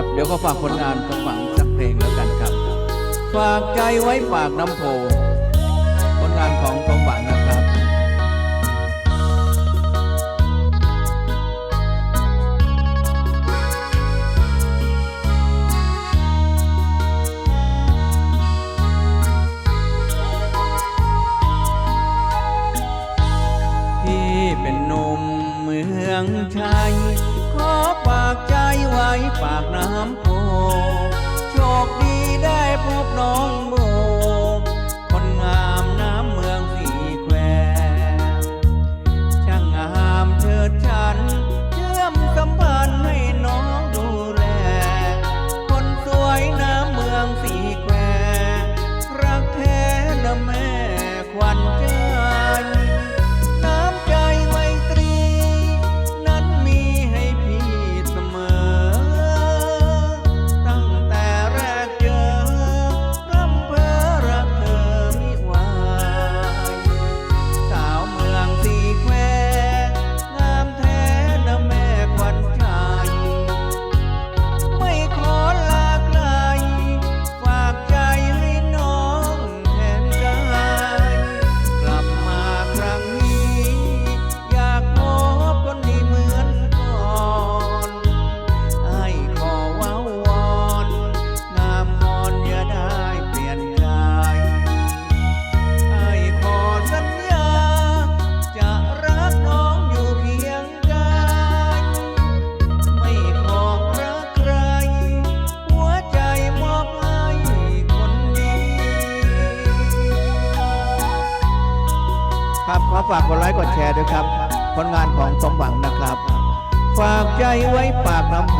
ครับ เดี๋ยวก็ฝากผลงานสมหวังสักเพลงแล้วกันครับ ฝากใจไว้ฝากน้ำโพผลงานของสมหวังนะครับพี่เป็นนมเมืองชัยขอฝา ไว้ฝากน้ำโพโชคดีได้พบน้องโบ ครับขอฝากกดไลค์กดแชร์ด้วยครับ ผลงานของสมหวังนะครับ ฝากใจไว้ปากน้ำโพ